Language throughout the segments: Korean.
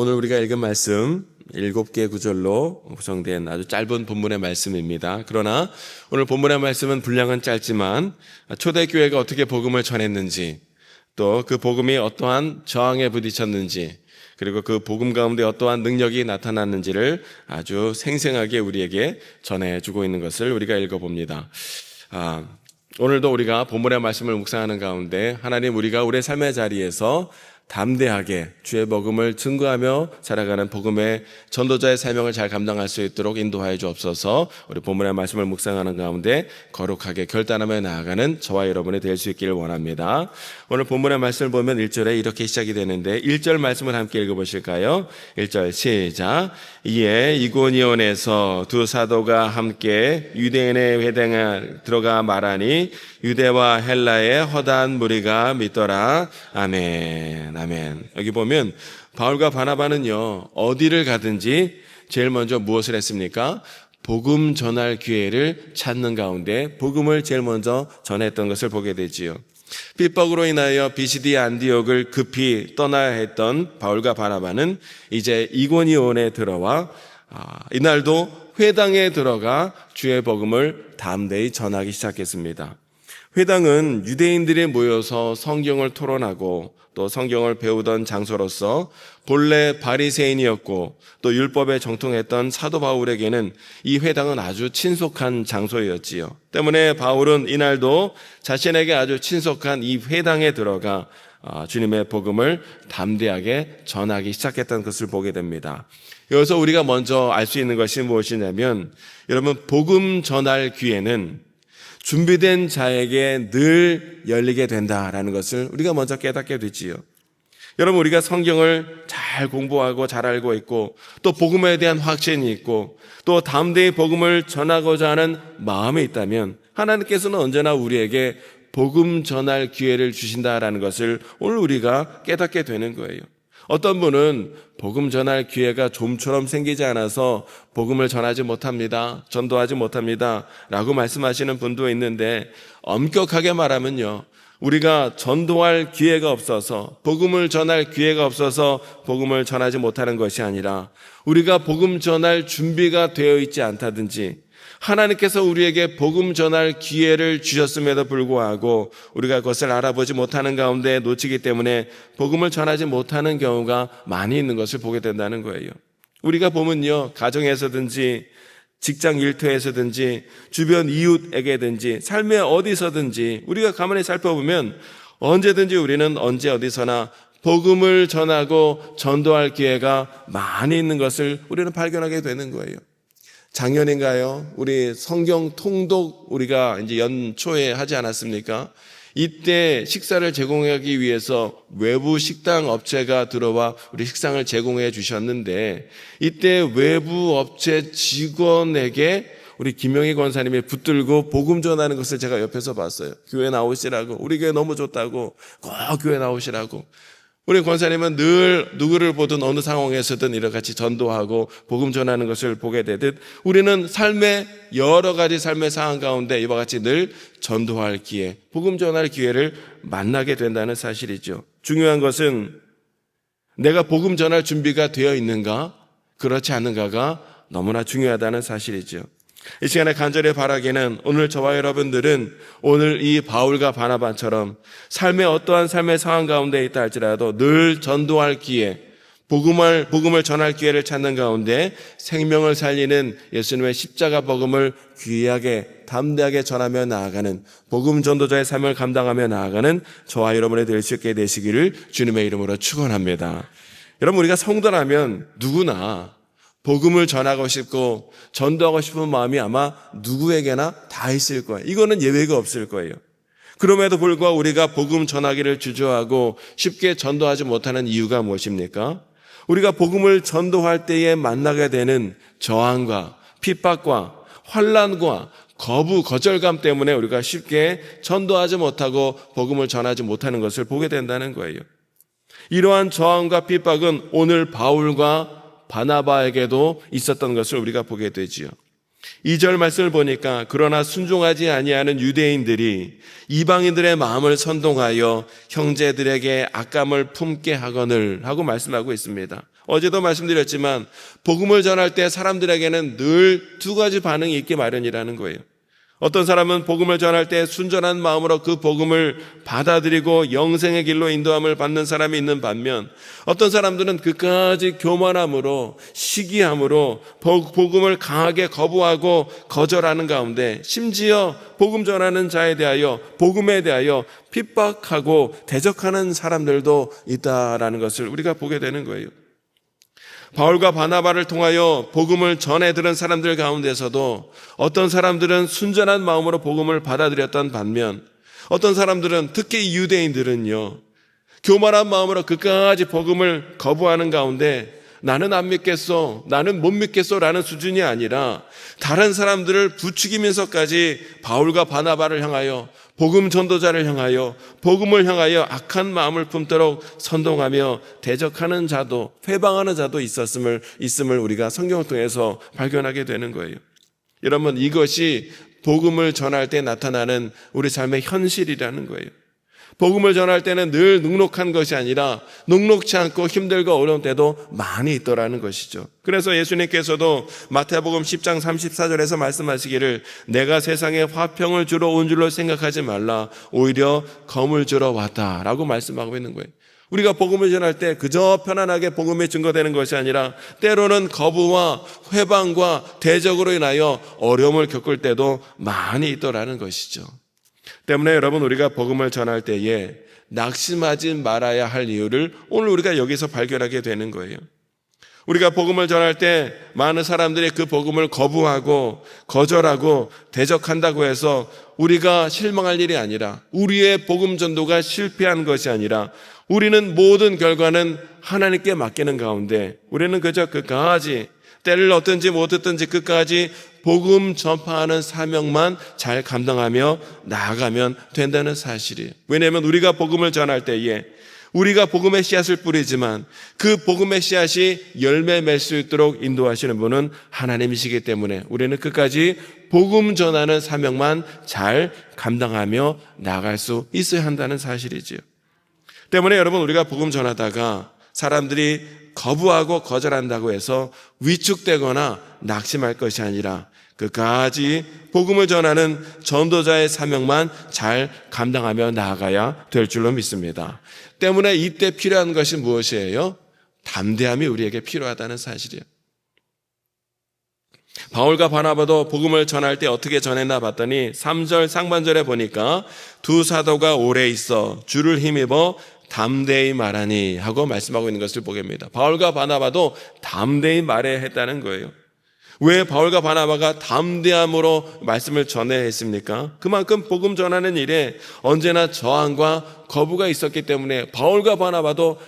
오늘 우리가 읽은 말씀 일곱 개 구절로 구성된 아주 짧은 본문의 말씀입니다. 그러나 오늘 본문의 말씀은 분량은 짧지만 초대 교회가 어떻게 복음을 전했는지 또 그 복음이 어떠한 저항에 부딪혔는지 그리고 그 복음 가운데 어떠한 능력이 나타났는지를 아주 생생하게 우리에게 전해주고 있는 것을 우리가 읽어봅니다. 아, 오늘도 우리가 본문의 말씀을 묵상하는 가운데 하나님 우리가 우리의 삶의 자리에서 담대하게 주의 복음을 증거하며 살아가는 복음의 전도자의 사명을 잘 감당할 수 있도록 인도하여 주옵소서. 우리 본문의 말씀을 묵상하는 가운데 거룩하게 결단하며 나아가는 저와 여러분이 될 수 있기를 원합니다. 오늘 본문의 말씀을 보면 1절에 이렇게 시작이 되는데 1절 말씀을 함께 읽어 보실까요? 1절 시작. 이에 이고니온에서 두 사도가 함께 유대인의 회당에 들어가 말하니 유대와 헬라의 허다한 무리가 믿더라. 아멘. 아멘. 여기 보면 바울과 바나바는요. 어디를 가든지 제일 먼저 무엇을 했습니까? 복음 전할 기회를 찾는 가운데 복음을 제일 먼저 전했던 것을 보게 되지요. 핍박으로 인하여 비시디 안디옥을 급히 떠나야 했던 바울과 바나바는 이제 이고니온에 들어와 아, 이날도 회당에 들어가 주의 복음을 담대히 전하기 시작했습니다. 회당은 유대인들이 모여서 성경을 토론하고 또 성경을 배우던 장소로서 본래 바리새인이었고 또 율법에 정통했던 사도 바울에게는 이 회당은 아주 친속한 장소였지요. 때문에 바울은 이날도 자신에게 아주 친속한 이 회당에 들어가 아, 주님의 복음을 담대하게 전하기 시작했던 것을 보게 됩니다. 여기서 우리가 먼저 알 수 있는 것이 무엇이냐면 여러분 복음 전할 기회는 준비된 자에게 늘 열리게 된다라는 것을 우리가 먼저 깨닫게 되지요. 여러분 우리가 성경을 잘 공부하고 잘 알고 있고 또 복음에 대한 확신이 있고 또 담대히 복음을 전하고자 하는 마음이 있다면 하나님께서는 언제나 우리에게 복음 전할 기회를 주신다라는 것을 오늘 우리가 깨닫게 되는 거예요. 어떤 분은 복음 전할 기회가 좀처럼 생기지 않아서 복음을 전하지 못합니다. 전도하지 못합니다. 라고 말씀하시는 분도 있는데 엄격하게 말하면요. 우리가 전도할 기회가 없어서 복음을 전할 기회가 없어서 복음을 전하지 못하는 것이 아니라 우리가 복음 전할 준비가 되어 있지 않다든지 하나님께서 우리에게 복음 전할 기회를 주셨음에도 불구하고 우리가 그것을 알아보지 못하는 가운데 놓치기 때문에 복음을 전하지 못하는 경우가 많이 있는 것을 보게 된다는 거예요. 우리가 보면요, 가정에서든지 직장 일터에서든지 주변 이웃에게든지 삶의 어디서든지 우리가 가만히 살펴보면 언제든지 우리는 언제 어디서나 복음을 전하고 전도할 기회가 많이 있는 것을 우리는 발견하게 되는 거예요. 작년인가요? 우리 성경 통독 우리가 이제 연초에 하지 않았습니까? 이때 식사를 제공하기 위해서 외부 식당 업체가 들어와 우리 식상을 제공해 주셨는데 이때 외부 업체 직원에게 우리 김영희 권사님이 붙들고 복음 전하는 것을 제가 옆에서 봤어요. 교회 나오시라고. 우리 교회 너무 좋다고. 꼭 교회 나오시라고. 우리 권사님은 늘 누구를 보든 어느 상황에서든 이렇게 같이 전도하고 복음 전하는 것을 보게 되듯 우리는 삶의 여러 가지 삶의 상황 가운데 이와 같이 늘 전도할 기회, 복음 전할 기회를 만나게 된다는 사실이죠. 중요한 것은 내가 복음 전할 준비가 되어 있는가, 그렇지 않은가가 너무나 중요하다는 사실이죠. 이 시간에 간절히 바라기는 오늘 저와 여러분들은 오늘 이 바울과 바나바처럼 삶의 어떠한 삶의 상황 가운데 있다 할지라도 늘 전도할 기회, 복음을, 복음을 전할 기회를 찾는 가운데 생명을 살리는 예수님의 십자가 복음을 귀하게, 담대하게 전하며 나아가는 복음 전도자의 삶을 감당하며 나아가는 저와 여러분이 될 수 있게 되시기를 주님의 이름으로 축원합니다. 여러분 우리가 성도라면 누구나 복음을 전하고 싶고 전도하고 싶은 마음이 아마 누구에게나 다 있을 거예요. 이거는 예외가 없을 거예요. 그럼에도 불구하고 우리가 복음 전하기를 주저하고 쉽게 전도하지 못하는 이유가 무엇입니까? 우리가 복음을 전도할 때에 만나게 되는 저항과 핍박과 환란과 거부 거절감 때문에 우리가 쉽게 전도하지 못하고 복음을 전하지 못하는 것을 보게 된다는 거예요. 이러한 저항과 핍박은 오늘 바울과 바나바에게도 있었던 것을 우리가 보게 되지요. 2절 말씀을 보니까 그러나 순종하지 아니하는 유대인들이 이방인들의 마음을 선동하여 형제들에게 악감을 품게 하거늘 하고 말씀하고 있습니다. 어제도 말씀드렸지만 복음을 전할 때 사람들에게는 늘 두 가지 반응이 있기 마련이라는 거예요. 어떤 사람은 복음을 전할 때 순전한 마음으로 그 복음을 받아들이고 영생의 길로 인도함을 받는 사람이 있는 반면 어떤 사람들은 그까지 교만함으로 시기함으로 복- 복음을 강하게 거부하고 거절하는 가운데 심지어 복음 전하는 자에 대하여 복음에 대하여 핍박하고 대적하는 사람들도 있다라는 것을 우리가 보게 되는 거예요. 바울과 바나바를 통하여 복음을 전해 들은 사람들 가운데서도 어떤 사람들은 순전한 마음으로 복음을 받아들였던 반면 어떤 사람들은 특히 유대인들은요 교만한 마음으로 끝까지 복음을 거부하는 가운데 나는 안 믿겠어, 나는 못 믿겠어 라는 수준이 아니라 다른 사람들을 부추기면서까지 바울과 바나바를 향하여 복음 전도자를 향하여 복음을 향하여 악한 마음을 품도록 선동하며 대적하는 자도 회방하는 자도 있었음을 있음을 우리가 성경을 통해서 발견하게 되는 거예요. 여러분 이것이 복음을 전할 때 나타나는 우리 삶의 현실이라는 거예요. 복음을 전할 때는 늘 눅눅한 것이 아니라 눅눅지 않고 힘들고 어려운 때도 많이 있더라는 것이죠. 그래서 예수님께서도 마태복음 10장 34절에서 말씀하시기를 내가 세상에 화평을 주러 온 줄로 생각하지 말라 오히려 검을 주러 왔다라고 말씀하고 있는 거예요. 우리가 복음을 전할 때 그저 편안하게 복음이 증거되는 것이 아니라 때로는 거부와 회방과 대적으로 인하여 어려움을 겪을 때도 많이 있더라는 것이죠. 때문에 여러분 우리가 복음을 전할 때에 낙심하지 말아야 할 이유를 오늘 우리가 여기서 발견하게 되는 거예요. 우리가 복음을 전할 때 많은 사람들이 그 복음을 거부하고 거절하고 대적한다고 해서 우리가 실망할 일이 아니라 우리의 복음 전도가 실패한 것이 아니라 우리는 모든 결과는 하나님께 맡기는 가운데 우리는 그저 끝까지 때를 얻든지 못 얻든지 끝까지 복음 전파하는 사명만 잘 감당하며 나아가면 된다는 사실이에요. 왜냐하면 우리가 복음을 전할 때에 우리가 복음의 씨앗을 뿌리지만 그 복음의 씨앗이 열매 맺을 수 있도록 인도하시는 분은 하나님이시기 때문에 우리는 끝까지 복음 전하는 사명만 잘 감당하며 나아갈 수 있어야 한다는 사실이지요. 때문에 여러분 우리가 복음 전하다가 사람들이 거부하고 거절한다고 해서 위축되거나 낙심할 것이 아니라 끝까지 복음을 전하는 전도자의 사명만 잘 감당하며 나아가야 될 줄로 믿습니다. 때문에 이때 필요한 것이 무엇이에요? 담대함이 우리에게 필요하다는 사실이에요. 바울과 바나바도 복음을 전할 때 어떻게 전했나 봤더니 3절 상반절에 보니까 두 사도가 오래 있어 주를 힘입어 담대히 말하니 하고 말씀하고 있는 것을 보게 됩니다. 바울과 바나바도 담대히 말해야 했다는 거예요. 왜 바울과 바나바가 담대함으로 말씀을 전해야 했습니까? 그만큼 복음 전하는 일에 언제나 저항과 거부가 있었기 때문에 바울과 바나바도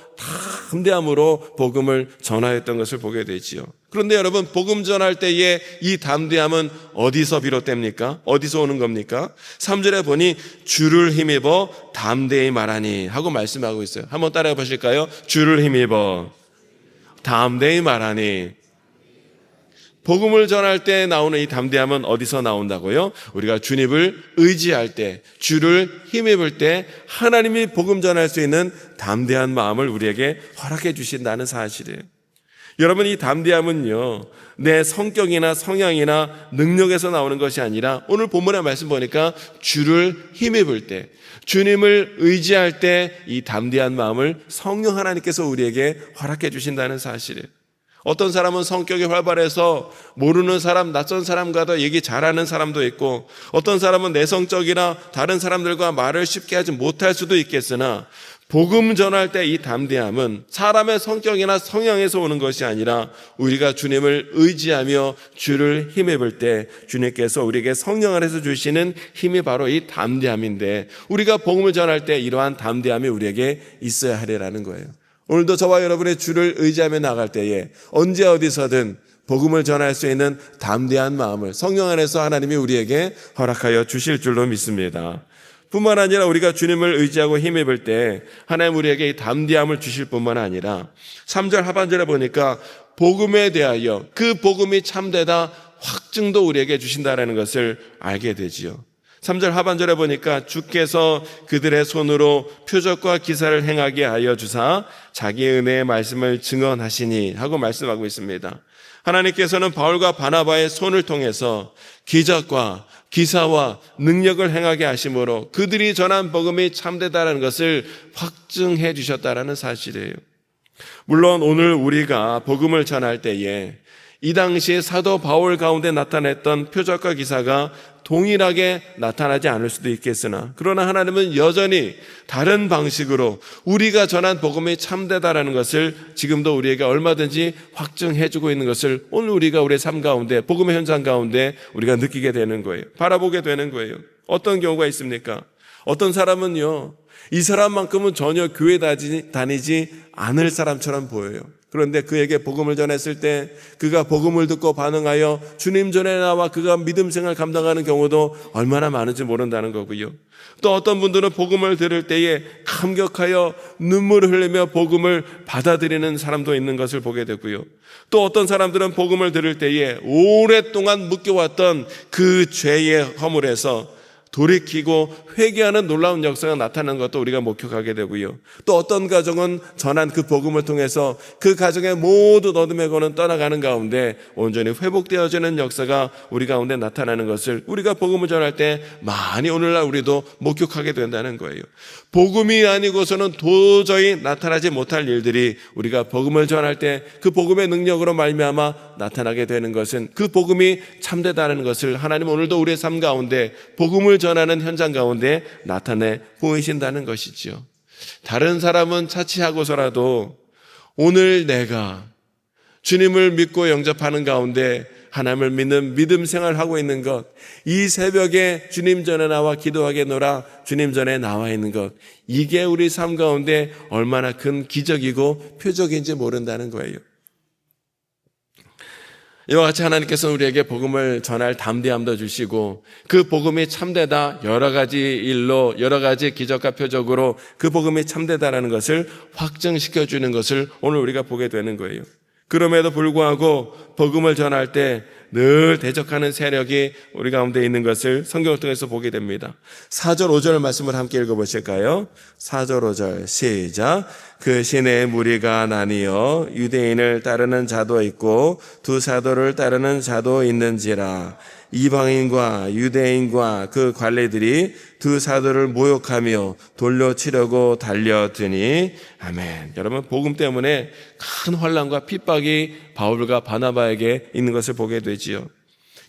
담대함으로 복음을 전하였던 것을 보게 되지요. 그런데 여러분 복음 전할 때에 이 담대함은 어디서 비롯됩니까? 어디서 오는 겁니까? 3절에 보니 주를 힘입어 담대히 말하니 하고 말씀하고 있어요. 한번 따라해 보실까요? 주를 힘입어 담대히 말하니 복음을 전할 때 나오는 이 담대함은 어디서 나온다고요? 우리가 주님을 의지할 때, 주를 힘입을 때 하나님이 복음 전할 수 있는 담대한 마음을 우리에게 허락해 주신다는 사실이에요. 여러분 이 담대함은요 내 성격이나 성향이나 능력에서 나오는 것이 아니라 오늘 본문의 말씀 보니까 주를 힘입을 때 주님을 의지할 때 이 담대한 마음을 성령 하나님께서 우리에게 허락해 주신다는 사실이에요. 어떤 사람은 성격이 활발해서 모르는 사람, 낯선 사람과도 얘기 잘하는 사람도 있고 어떤 사람은 내성적이나 다른 사람들과 말을 쉽게 하지 못할 수도 있겠으나 복음 전할 때 이 담대함은 사람의 성격이나 성향에서 오는 것이 아니라 우리가 주님을 의지하며 주를 힘입을 때 주님께서 우리에게 성령 안에서 주시는 힘이 바로 이 담대함인데 우리가 복음을 전할 때 이러한 담대함이 우리에게 있어야 하리라는 거예요. 오늘도 저와 여러분의 주를 의지하며 나갈 때에 언제 어디서든 복음을 전할 수 있는 담대한 마음을 성령 안에서 하나님이 우리에게 허락하여 주실 줄로 믿습니다. 뿐만 아니라 우리가 주님을 의지하고 힘입을 때 하나님 우리에게 이 담대함을 주실 뿐만 아니라 3절 하반절에 보니까 복음에 대하여 그 복음이 참되다 확증도 우리에게 주신다라는 것을 알게 되지요. 3절 하반절에 보니까 주께서 그들의 손으로 표적과 기사를 행하게 하여 주사 자기 은혜의 말씀을 증언하시니 하고 말씀하고 있습니다. 하나님께서는 바울과 바나바의 손을 통해서 기적과 기사와 능력을 행하게 하심으로 그들이 전한 복음이 참되다라는 것을 확증해 주셨다라는 사실이에요. 물론 오늘 우리가 복음을 전할 때에 이 당시 사도 바울 가운데 나타냈던 표적과 기사가 동일하게 나타나지 않을 수도 있겠으나 그러나 하나님은 여전히 다른 방식으로 우리가 전한 복음이 참되다라는 것을 지금도 우리에게 얼마든지 확증해 주고 있는 것을 오늘 우리가 우리의 삶 가운데 복음의 현장 가운데 우리가 느끼게 되는 거예요. 바라보게 되는 거예요. 어떤 경우가 있습니까? 어떤 사람은요. 이 사람만큼은 전혀 교회 다니지 않을 사람처럼 보여요. 그런데 그에게 복음을 전했을 때 그가 복음을 듣고 반응하여 주님 전에 나와 그가 믿음 생활 감당하는 경우도 얼마나 많은지 모른다는 거고요. 또 어떤 분들은 복음을 들을 때에 감격하여 눈물을 흘리며 복음을 받아들이는 사람도 있는 것을 보게 되고요. 또 어떤 사람들은 복음을 들을 때에 오랫동안 묶여왔던 그 죄의 허물에서 돌이키고 회개하는 놀라운 역사가 나타나는 것도 우리가 목격하게 되고요. 또 어떤 가정은 전한 그 복음을 통해서 그 가정의 모든 어둠의 권은 떠나가는 가운데 온전히 회복되어지는 역사가 우리 가운데 나타나는 것을 우리가 복음을 전할 때 많이 오늘날 우리도 목격하게 된다는 거예요. 복음이 아니고서는 도저히 나타나지 못할 일들이 우리가 복음을 전할 때 그 복음의 능력으로 말미암아 나타나게 되는 것은 그 복음이 참되다는 것을 하나님 오늘도 우리의 삶 가운데 복음을 전하는 현장 가운데 나타내 보이신다는 것이지요. 다른 사람은 차치하고서라도 오늘 내가 주님을 믿고 영접하는 가운데 하나님을 믿는 믿음 생활하고 있는 것, 이 새벽에 주님 전에 나와 기도하게 놀아 주님 전에 나와 있는 것, 이게 우리 삶 가운데 얼마나 큰 기적이고 표적인지 모른다는 거예요. 이와 같이 하나님께서 우리에게 복음을 전할 담대함도 주시고 그 복음이 참되다 여러 가지 일로 여러 가지 기적과 표적으로 그 복음이 참되다라는 것을 확증시켜 주는 것을 오늘 우리가 보게 되는 거예요. 그럼에도 불구하고 복음을 전할 때 늘 대적하는 세력이 우리 가운데 있는 것을 성경을 통해서 보게 됩니다. 4절 5절 말씀을 함께 읽어보실까요? 4절 5절 시작 그 시내에 무리가 나뉘어 유대인을 따르는 자도 있고 두 사도를 따르는 자도 있는지라 이방인과 유대인과 그 관례들이 두 사도를 모욕하며 돌려치려고 달려드니 아멘. 여러분 복음 때문에 큰 환란과 핍박이 바울과 바나바에게 있는 것을 보게 되지요.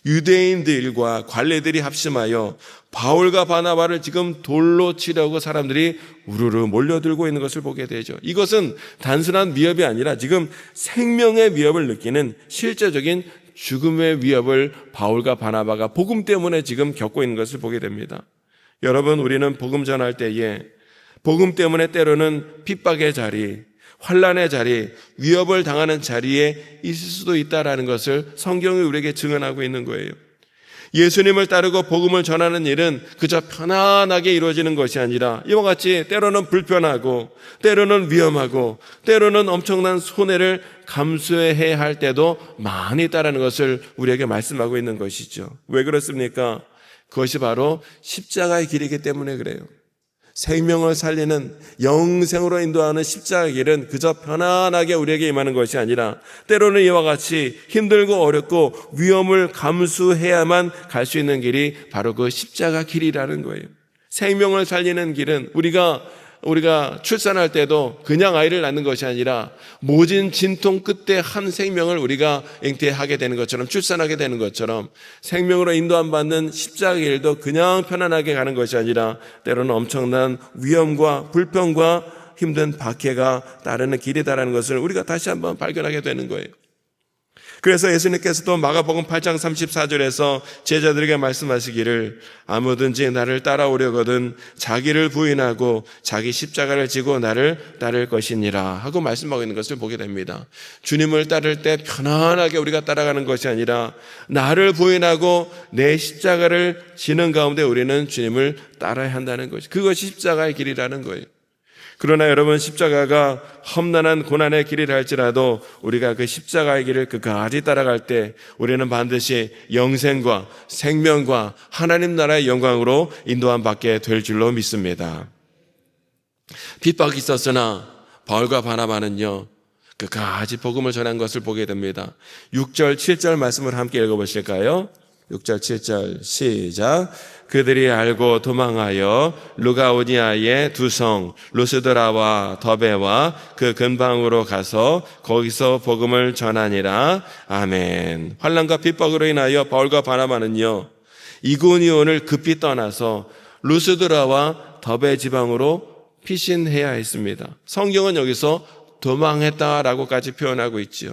유대인들과 관례들이 합심하여 바울과 바나바를 지금 돌로 치려고 사람들이 우르르 몰려들고 있는 것을 보게 되죠. 이것은 단순한 위협이 아니라 지금 생명의 위협을 느끼는 실제적인 죽음의 위협을 바울과 바나바가 복음 때문에 지금 겪고 있는 것을 보게 됩니다. 여러분, 우리는 복음 전할 때에 복음 때문에 때로는 핍박의 자리, 환란의 자리, 위협을 당하는 자리에 있을 수도 있다라는 것을 성경이 우리에게 증언하고 있는 거예요. 예수님을 따르고 복음을 전하는 일은 그저 편안하게 이루어지는 것이 아니라 이와 같이 때로는 불편하고 때로는 위험하고 때로는 엄청난 손해를 감수해야 할 때도 많이 있다라는 것을 우리에게 말씀하고 있는 것이죠. 왜 그렇습니까? 그것이 바로 십자가의 길이기 때문에 그래요. 생명을 살리는 영생으로 인도하는 십자가의 길은 그저 편안하게 우리에게 임하는 것이 아니라 때로는 이와 같이 힘들고 어렵고 위험을 감수해야만 갈 수 있는 길이 바로 그 십자가 길이라는 거예요. 생명을 살리는 길은 우리가 우리가 출산할 때도 그냥 아이를 낳는 것이 아니라 모진 진통 끝에 한 생명을 우리가 잉태하게 되는 것처럼 출산하게 되는 것처럼 생명으로 인도함 받는 십자가의 일도 그냥 편안하게 가는 것이 아니라 때로는 엄청난 위험과 불평과 힘든 박해가 따르는 길이다라는 것을 우리가 다시 한번 발견하게 되는 거예요. 그래서 예수님께서도 마가복음 8장 34절에서 제자들에게 말씀하시기를 아무든지 나를 따라오려거든 자기를 부인하고 자기 십자가를 지고 나를 따를 것이니라 하고 말씀하고 있는 것을 보게 됩니다. 주님을 따를 때 편안하게 우리가 따라가는 것이 아니라 나를 부인하고 내 십자가를 지는 가운데 우리는 주님을 따라야 한다는 것이 그것이 십자가의 길이라는 거예요. 그러나 여러분 십자가가 험난한 고난의 길이라 할지라도 우리가 그 십자가의 길을 끝까지 따라갈 때 우리는 반드시 영생과 생명과 하나님 나라의 영광으로 인도함 받게 될 줄로 믿습니다. 핍박이 있었으나 바울과 바나바는요 끝까지 복음을 전한 것을 보게 됩니다. 6절, 7절 말씀을 함께 읽어보실까요? 6절, 7절 시작. 그들이 알고 도망하여 루가오니아의 두 성 루스드라와 더베와 그 근방으로 가서 거기서 복음을 전하니라. 아멘. 환란과 핍박으로 인하여 바울과 바나바는요 이고니온을 급히 떠나서 루스드라와 더베 지방으로 피신해야 했습니다. 성경은 여기서 도망했다라고까지 표현하고 있지요.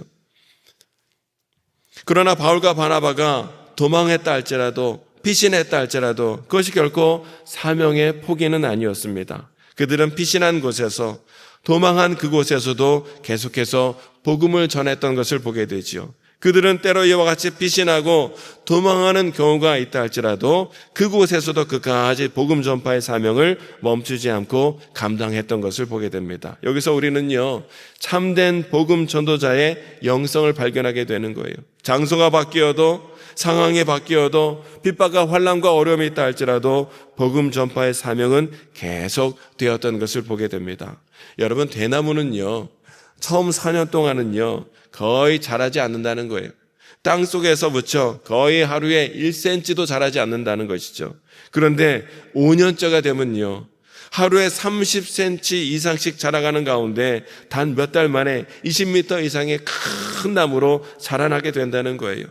그러나 바울과 바나바가 도망했다 할지라도 피신했다 할지라도 그것이 결코 사명의 포기는 아니었습니다. 그들은 피신한 곳에서 도망한 그곳에서도 계속해서 복음을 전했던 것을 보게 되지요. 그들은 때로 이와 같이 피신하고 도망하는 경우가 있다 할지라도 그곳에서도 끝까지 복음 전파의 사명을 멈추지 않고 감당했던 것을 보게 됩니다. 여기서 우리는요, 참된 복음 전도자의 영성을 발견하게 되는 거예요. 장소가 바뀌어도 상황이 바뀌어도 핍박과 환란과 어려움이 있다 할지라도 복음 전파의 사명은 계속 되었던 것을 보게 됩니다. 여러분 대나무는요. 처음 4년 동안은요. 거의 자라지 않는다는 거예요. 땅 속에서 묻혀 거의 하루에 1cm도 자라지 않는다는 것이죠. 그런데 5년째가 되면요. 하루에 30cm 이상씩 자라가는 가운데 단 몇 달 만에 20m 이상의 큰 나무로 자라나게 된다는 거예요.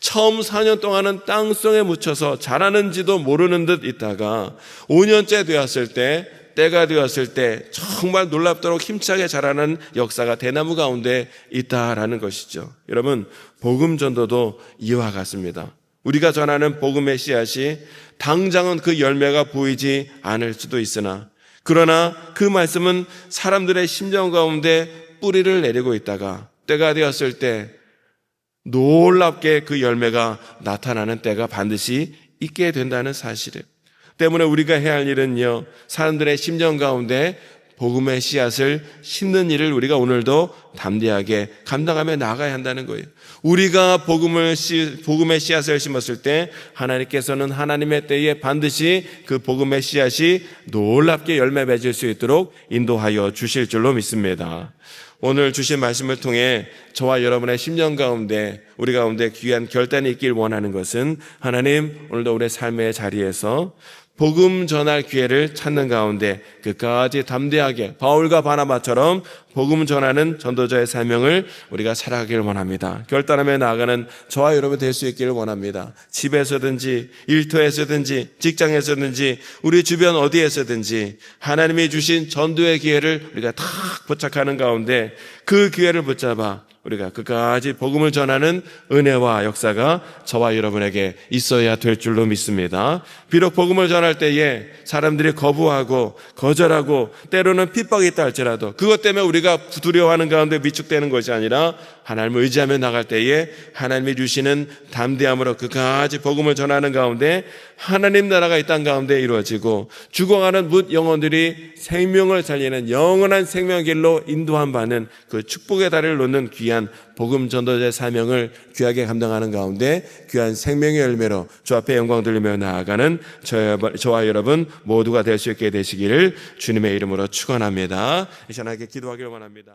처음 4년 동안은 땅속에 묻혀서 자라는지도 모르는 듯 있다가 5년째 되었을 때 때가 되었을 때 정말 놀랍도록 힘차게 자라는 역사가 대나무 가운데 있다라는 것이죠. 여러분, 복음 전도도 이와 같습니다. 우리가 전하는 복음의 씨앗이 당장은 그 열매가 보이지 않을 수도 있으나 그러나 그 말씀은 사람들의 심정 가운데 뿌리를 내리고 있다가 때가 되었을 때 놀랍게 그 열매가 나타나는 때가 반드시 있게 된다는 사실을 때문에 우리가 해야 할 일은요, 사람들의 심정 가운데 복음의 씨앗을 심는 일을 우리가 오늘도 담대하게 감당하며 나가야 한다는 거예요. 우리가 복음을 씨, 복음의 씨앗을 심었을 때 하나님께서는 하나님의 때에 반드시 그 복음의 씨앗이 놀랍게 열매 맺을 수 있도록 인도하여 주실 줄로 믿습니다. 오늘 주신 말씀을 통해 저와 여러분의 심령 가운데 우리 가운데 귀한 결단이 있길 원하는 것은 하나님 오늘도 우리의 삶의 자리에서 복음 전할 기회를 찾는 가운데 끝까지 담대하게 바울과 바나바처럼 복음 전하는 전도자의 사명을 우리가 살아가길 원합니다. 결단하며 나아가는 저와 여러분 될 수 있기를 원합니다. 집에서든지 일터에서든지 직장에서든지 우리 주변 어디에서든지 하나님이 주신 전도의 기회를 우리가 탁 부착하는 가운데 그 기회를 붙잡아 우리가 끝까지 복음을 전하는 은혜와 역사가 저와 여러분에게 있어야 될 줄로 믿습니다. 비록 복음을 전할 때에 사람들이 거부하고 거절하고 때로는 핍박이 있다 할지라도 그것 때문에 우리가 두려워하는 가운데 위축되는 것이 아니라 하나님을 의지하며 나갈 때에 하나님이 주시는 담대함으로 끝까지 복음을 전하는 가운데 하나님 나라가 이 땅 가운데 이루어지고 죽어가는 묻 영혼들이 생명을 살리는 영원한 생명 길로 인도함 받는 그 축복의 다리를 놓는 귀한 복음 전도자의 사명을 귀하게 감당하는 가운데 귀한 생명의 열매로 주 앞에 영광 돌리며 나아가는 저와 여러분 모두가 될 수 있게 되시기를 주님의 이름으로 축원합니다. 이 시간에 기도하기를 원합니다.